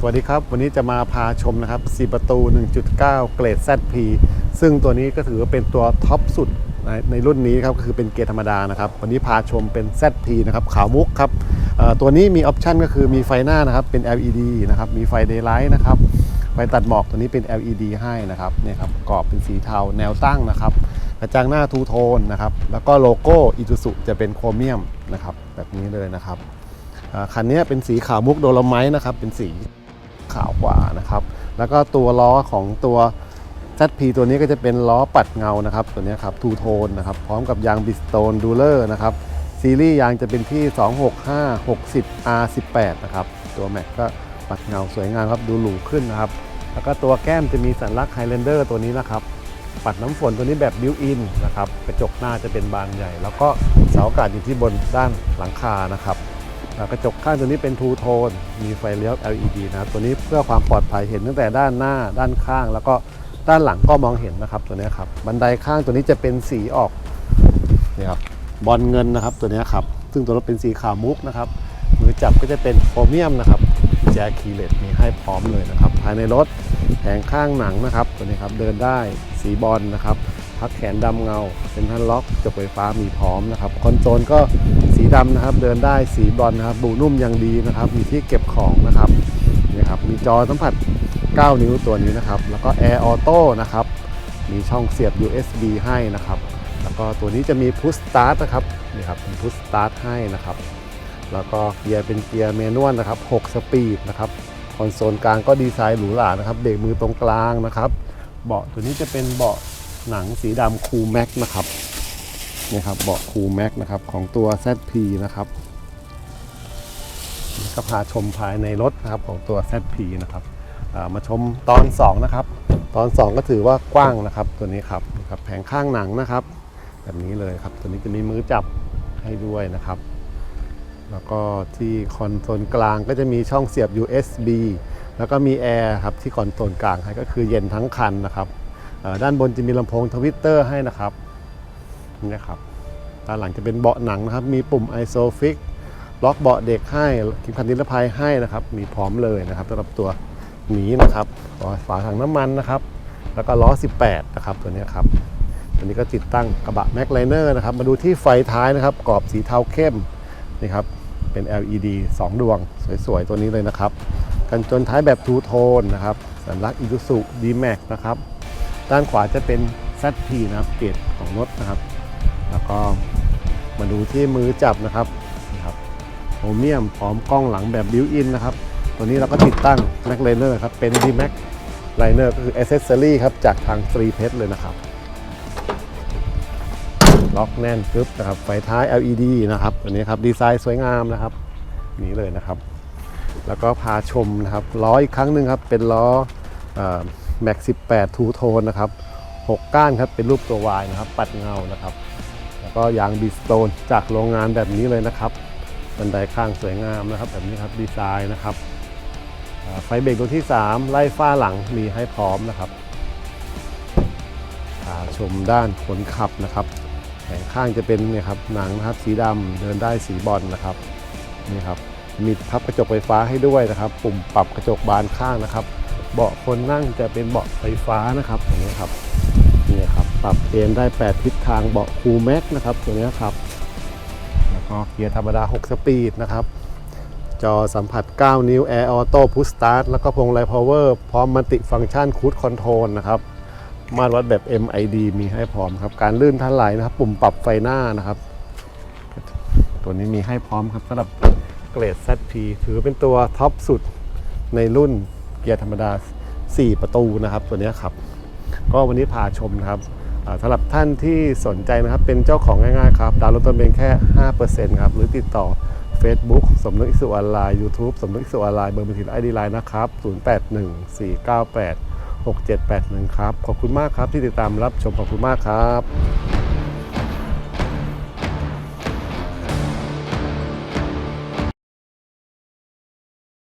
สวัสดีครับ วันนี้จะมาพาชมนะครับ 4 ประตู 1.9 เกรด ZP ซึ่งตัวนี้ก็ถือว่าเป็นตัวท็อปสุดในในรุ่นนี้ครับก็คือเป็นเกียร์ธรรมดานะครับ วันนี้พาชมเป็น ZP นะครับขาวมุกครับตัวนี้มีออปชันก็คือมีไฟหน้านะครับเป็น LED นะครับมีไฟ Daylight นะครับไฟตัดหมอกตัวนี้เป็น LED ให้นะครับเนี่ยครับกรอบเป็นสีเทาแนวตั้งนะครับกระจังหน้าทูโทนนะครับแล้วก็โลโก้อิ u สุจะเป็นโครเมียมนะครับแบบนี้เลยนะครับคันนี้เป็นสีขาวมุกโดลไมต์นะครับเป็นสี ขาวกว่านะครับ แล้วก็ตัวล้อของตัว ZP ตัวนี้ก็จะเป็นล้อปัดเงานะครับ ตัวนี้ครับทูโทนนะครับพร้อมกับยางบิสโตนดูเลอร์นะครับซีรีส์ยางจะเป็นที่ 265 60 R18 นะครับตัวแม็กก็ปัดเงาสวยงามครับดูหรูขึ้นนะครับ แล้วก็ตัวแก้มจะมีสัญลักษณ์ไฮแลนเดอร์ตัวนี้นะครับ ปัดน้ำฝนตัวนี้แบบบิวอินนะครับกระจกหน้าจะเป็นบานใหญ่ แล้วก็เสาอากาศอยู่ที่บนด้านหลังคานะครับ กระจกข้างตัวนี้เป็นทูโทนมีไฟเลี้ยว LED นะครับตัวนี้เพื่อความปลอดภัยเห็นตั้งแต่ด้านหน้าด้านข้างแล้วก็ด้านหลังก็มองเห็นนะครับตัวนี้ครับบันไดข้างตัวนี้จะเป็นสีออกนี่ครับบอลเงินนะครับตัวนี้ครับซึ่งตัวรถเป็นสีขาวมุกนะครับมือจับก็จะเป็นโครเมียมนะครับแจคีเลสมีให้พร้อมเลยนะครับ ภายในรถแผงข้างหนังนะครับตัวนี้ครับเดินได้สีบอลนะครับ พักแขนดำเงาเป็นทันล็อกจกไฟฟ้ามีพร้อมนะครับคอนโซลก็สีดำนะครับ เดินได้สีบอลนะครับบูนุ่มยังดีนะครับ มีที่เก็บของนะครับนี่ครับมีจอสัมผัส 9 นิ้วตัวนี้นะครับ แล้วก็ Air Auto นะครับ มีช่องเสียบ USB ให้นะครับ แล้วก็ตัวนี้จะมี Push Start นะครับนี่ครับมี Push Start ให้นะครับ แล้วก็เกียร์เป็นเกียร์เมนวลนะครับ 6 สปีดนะครับคอนโซลกลางก็ดีไซน์หรูหรานะครับเบรกมือตรงกลางนะครับ เบาะตัวนี้จะเป็นเบาะ หนังสีดำคูแม็กนะครับนี่ครับเบาะคูแม็กนะครับของตัว ZP นะครับก็พาชมภายในรถนะครับของตัว ZP นะครับามาชมตอน 2 นะครับ ตอน 2 ก็ถือว่ากว้างนะครับตัวนี้ครับนะครับแผงข้างหนังนะครับ แบบนี้เลยครับ ตัวนี้จะมีมือจับให้ด้วยนะครับ แล้วก็ที่คอนโซลกลางก็จะมีช่องเสียบ USB แล้วก็มีแอร์ครับที่คอนโซลกลางให้ก็คือเย็นทั้งคันนะครับ ด้านบนจะมีลำโพงทวิตเตอร์ให้นะครับนี่ครับด้านหลังจะเป็นเบาะหนังนะครับ มีปุ่ม ISOFIX ล็อกเบาะเด็กให้เข็มขัดนิรภัยให้นะครับ มีพร้อมเลยนะครับสำหรับตัวหมีนะครับฝาถังน้ำมันนะครับ แล้วก็ล้อ 18 นะครับตัวนี้ครับตัวนี้ก็ติดตั้งกระบะแม็กไลเนอร์นะครับ มาดูที่ไฟท้ายนะครับกรอบสีเทาเข้มนี่ครับเป็น LED 2 ดวง สวยๆ ตัวนี้เลยนะครับ กันจนท้ายแบบทูโทนนะครับสัญลักษณ์ Isuzu D-Max นะครับ ด้านขวาจะเป็น ZP นะครับเกรดของรถนะครับ แล้วก็มาดูที่มือจับนะครับนี่ครับโครเมียมพร้อมกล้องหลังแบบบิวอินนะครับ ตัวนี้เราก็ติดตั้ง Mac Liner ครับ เป็น D-Max Liner ก็คือ Accessory ครับ จากทาง Free p e t เลยนะครับ ล็อกแน่นปึ๊บนะครับไฟท้าย LED นะครับตัวนี้ครับ ดีไซน์สวยงามนะครับ นี้เลยนะครับ แล้วก็พาชมนะครับล้ออีกครั้งหนึ่งครับ เป็นล้อ แม็ก18ทูโทนนะครับ6ก้านครับเป็นรูปตัว Y นะครับ ปัดเงานะครับ แล้วก็ยางบีสโตนจากโรงงานแบบนี้เลยนะครับบันไดข้างสวยงามนะครับ แบบนี้ครับดีไซน์นะครับไฟเบรกตัวที่ 3 ไล่ฝ้าหลังมีให้พร้อมนะครับชมด้านคนขับนะครับแผงข้างจะเป็นเนี่ยครับหนังนะครับสีดำเดินได้สีบอลนะครับนี่ครับมีพับกระจกไฟฟ้าให้ด้วยนะครับ ปุ่มปรับกระจกบานข้างนะครับ เบาะคนนั่งจะเป็นเบาะไฟฟ้านะครับอย่างนี้ครับนี่ครับปรับเอนได้ 8 ทิศทางเบาะคูแม็กนะครับตัวนี้ครับแล้วก็เกียร์ธรรมดา 6 สปีดนะครับ จอสัมผัส 9 นิ้ว Air Auto Push Start แล้วก็พวงไลพาวเวอร์พร้อมมัลติฟังก์ชันคูดคอนโทรลนะครับมาตรวัดแบบ MID มีให้พร้อมครับ การลื่นท่านไหลนะครับ ปุ่มปรับไฟหน้านะครับ ตัวนี้มีให้พร้อมครับสำหรับเกรด ZP ถือเป็นตัวท็อปสุดในรุ่น กียร์ธรรมดา 4 ประตูนะครับ ตัวนี้ครับ ก็วันนี้พาชมนะครับสำหรับท่านที่สนใจนะครับเป็นเจ้าของง่ายๆครับ ดาวน์โหลดตัวเองแค่ 5%ครับ หรือติดต่อ Facebook สมนึกอิสุออนไลน์ YouTube สมนึกอิสุออนไลน์เบอร์บัญชีไอดีไลน์นะครับ 081498 6781 ครับ ขอบคุณมากครับที่ติดตามรับชมขอบคุณมากครับ